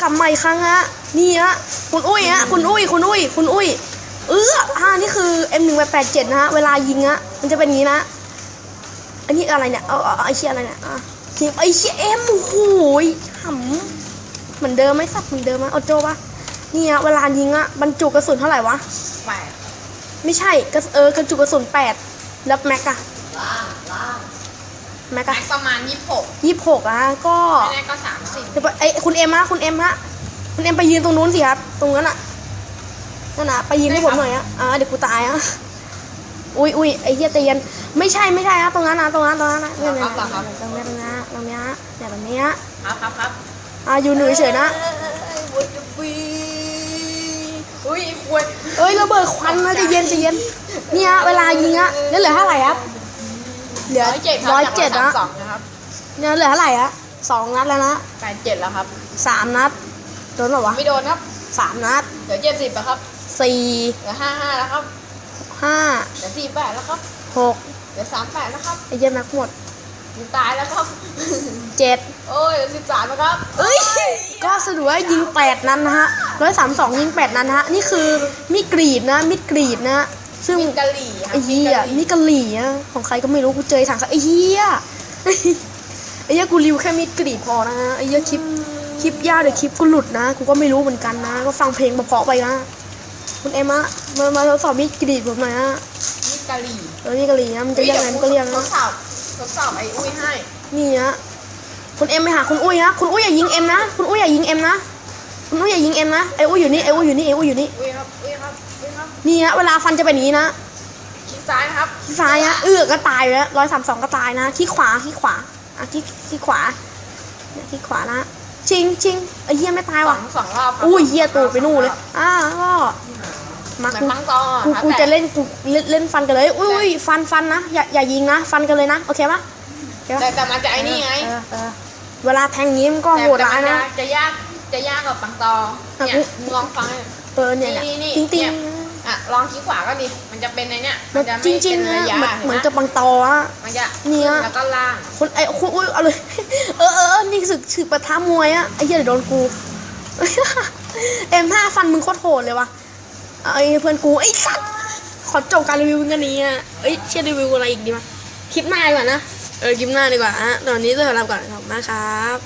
กลับมาอีกครั้งฮะ นี่ฮะ คุณอุ้ยฮะ คุณอุ้ย คุณอุ้ย คุณอุ้ย เอออ่านี่คือ M1887 นะฮะ เวลายิงฮะ มันจะเป็นอย่างนี้นะ อันนี้อะไรเนี่ยเอาเอาเอาไอเชี่ยอะไรเนี่ยอะทีมไอเชี่ยเอ็มโอ้โหยหำเหมือนเดิมไหมสับเหมือนเดิมไหมเอาโจปะนี่ฮะ เวลายิงอะบรรจุกระสุนเท่าไหร่วะแปดไม่ใช่กระเออกระจุกกระสุนแปดแล้วแม็กอะแม็กอะ แม็กประมาณยี่สิบหกยี่สิบหกอะก็ไม่แน่ก็สามสิบเดี๋ยวไปเอ้ยคุณเอ็มฮะคุณเอ็มฮะคุณเอ็มไปยืนตรงนู้นสิครับ ตรงนั้นอะนั่นนะไปยืนให้ผมหน่อยอะอ่าเดี๋ยวกูตายอะอุ้ยอุ้ยไอ้เหี้ยใจเย็นไม่ใช่ไม่ใช่ฮะตรงนั้นนะตรงนั้นตรงนั้นนะเนี่ยเนี่ยเนี่ยตรงเนี้ยตรงเนี้ยตรงเนี้ยเนี่ยตรงเนี้ยครับครับครับอ่าอยู่หนูเฉยๆนะวุ้ยปีอุ้ยควรเอ้ยระเบิดควันนะใจเย็นใจเย็นเนี่ยเวลายิงอะแล้วเหลือเท่าไหร่ครับ เหลือร้อยเจ็ดร้อยเจ็ดนะสองนะครับเนี่ยเหลือเท่าไหร่อะสองนัดแล้วนะแปดเจ็ดแล้วครับสามนัดโดนเหรอวะไม่โดนครับสามนัดเหลือเจ็ดสิบแล้วครับสี่เหลือห้าห้าแล้วครับห้าเหลือสี่แปดแล้วครับหกเหลือสามแปดแล้วครับไอ้เหี้ยแม็กหมดหนูตายแล้วครับเจ็ดโอ้ยเหลือสิบสามแล้วครับเอ้ยก็สรุปว่ายิงแปดนัดนะฮะร้อยสามสองยิงแปดนัดนะฮะนี่คือมีดกรีดนะมีดกรีดนะ ซึ่งมีกะหรี่ครับไอ้เหี้ยมีนี่กะหรี่อะของใครก็ไม่รู้กูเจอถังไอ้เหี้ยไอ้เหี้ยกูรีวิวแค่มีดกรีดพอนะไอ้เหี้ยคลิปคลิปยาวเดี๋ยวคลิปกูหลุดนะกูก็ไม่รู้เหมือนกันนะ ก็ฟังเพลงเพราะๆไปนะคุณเอ็มอะมามาทดสอบมีดกรีดผมหน่อยนะมีกะหรี่เออมีดกะหรี่นะมันจะเรียกอะไรมันก็เรียกทนะดสอบทดสอบไอ้อุ้ยให้นี่ฮะคุณเอ็มไปหาคุณอุ้ยฮะคุณอุ้ยอย่ายิงเอ็มนะคุณอุ้ยอย่ายิงเอ็มนะคุณอุ้ยอย่ายิงเอ็มนะไอ้อุ้ยอยู่นี่ไอ้อุ้ยอยู่นี่ไอ้อุ้ยอยู่นี่ นี่ฮะเวลาฟันจะเป็นอย่างนี้นะคิดซ้ายนะครับที่ซ้ายฮะเออก็ตายไปแล้วร้อยสามสองก็ตายนะที่ขวาที่ขวาอะที่ที่ขวาเนี่ยที่ขวานะชิงชิงไอ้เหี้ยไม่ตายสอว่ะงสองรอบครับอุ้ยเหี้ยตูดไปนู่นเลยอ่าก็มาเหมือนกูพังตอกูครับกูแต่จะเล่นกูเล่นเล่นฟันกันเลยอุ้ยอุ้ยฟันฟันนะอย่าอย่ายิงนะฟันกันเลยนะโอเคปะโอเคปะแต่แต่มันจะไอ้นี่ไงเออเออเวลาแทงงี้มันก็โหดร้ายนะแต่จะยากจะยากกว่าปังตออะเนี่ยกูมึงลองฟังเนี่ยเออเนี่ยนี่นี่จริงจริงเนี่ยอะ ลองคลิกขวาก็ดิมันจะเป็นในเนี้ยๆมัมันจะจไม่ริงเป็นๆนะระยะเหมือนเห็นเหมือนไหมกับบังตออะ มันจะเนี่ย ขึ้แล้วก็ล่างคนไอ้คุณอุ้ยเอาเลย เออเออเออนี่สึกสึกปะทะมวยอะไอ้เหี้ยเดี๋ยวโดนกู เอ็มห้าฟันมึงโคตรโหดเลยวะไอ้เพื่อนกูไอ้สัตว์ขอจบการรีวิวกันนี้อะเอ้ยเชื่อรีวิวอะไรอีกดีมั้ยคลิปหน้าดีกว่านะเออคลิปหน้าดีกว่าฮะตอนนี้จะลาไปก่อนขอบคุณมากครับ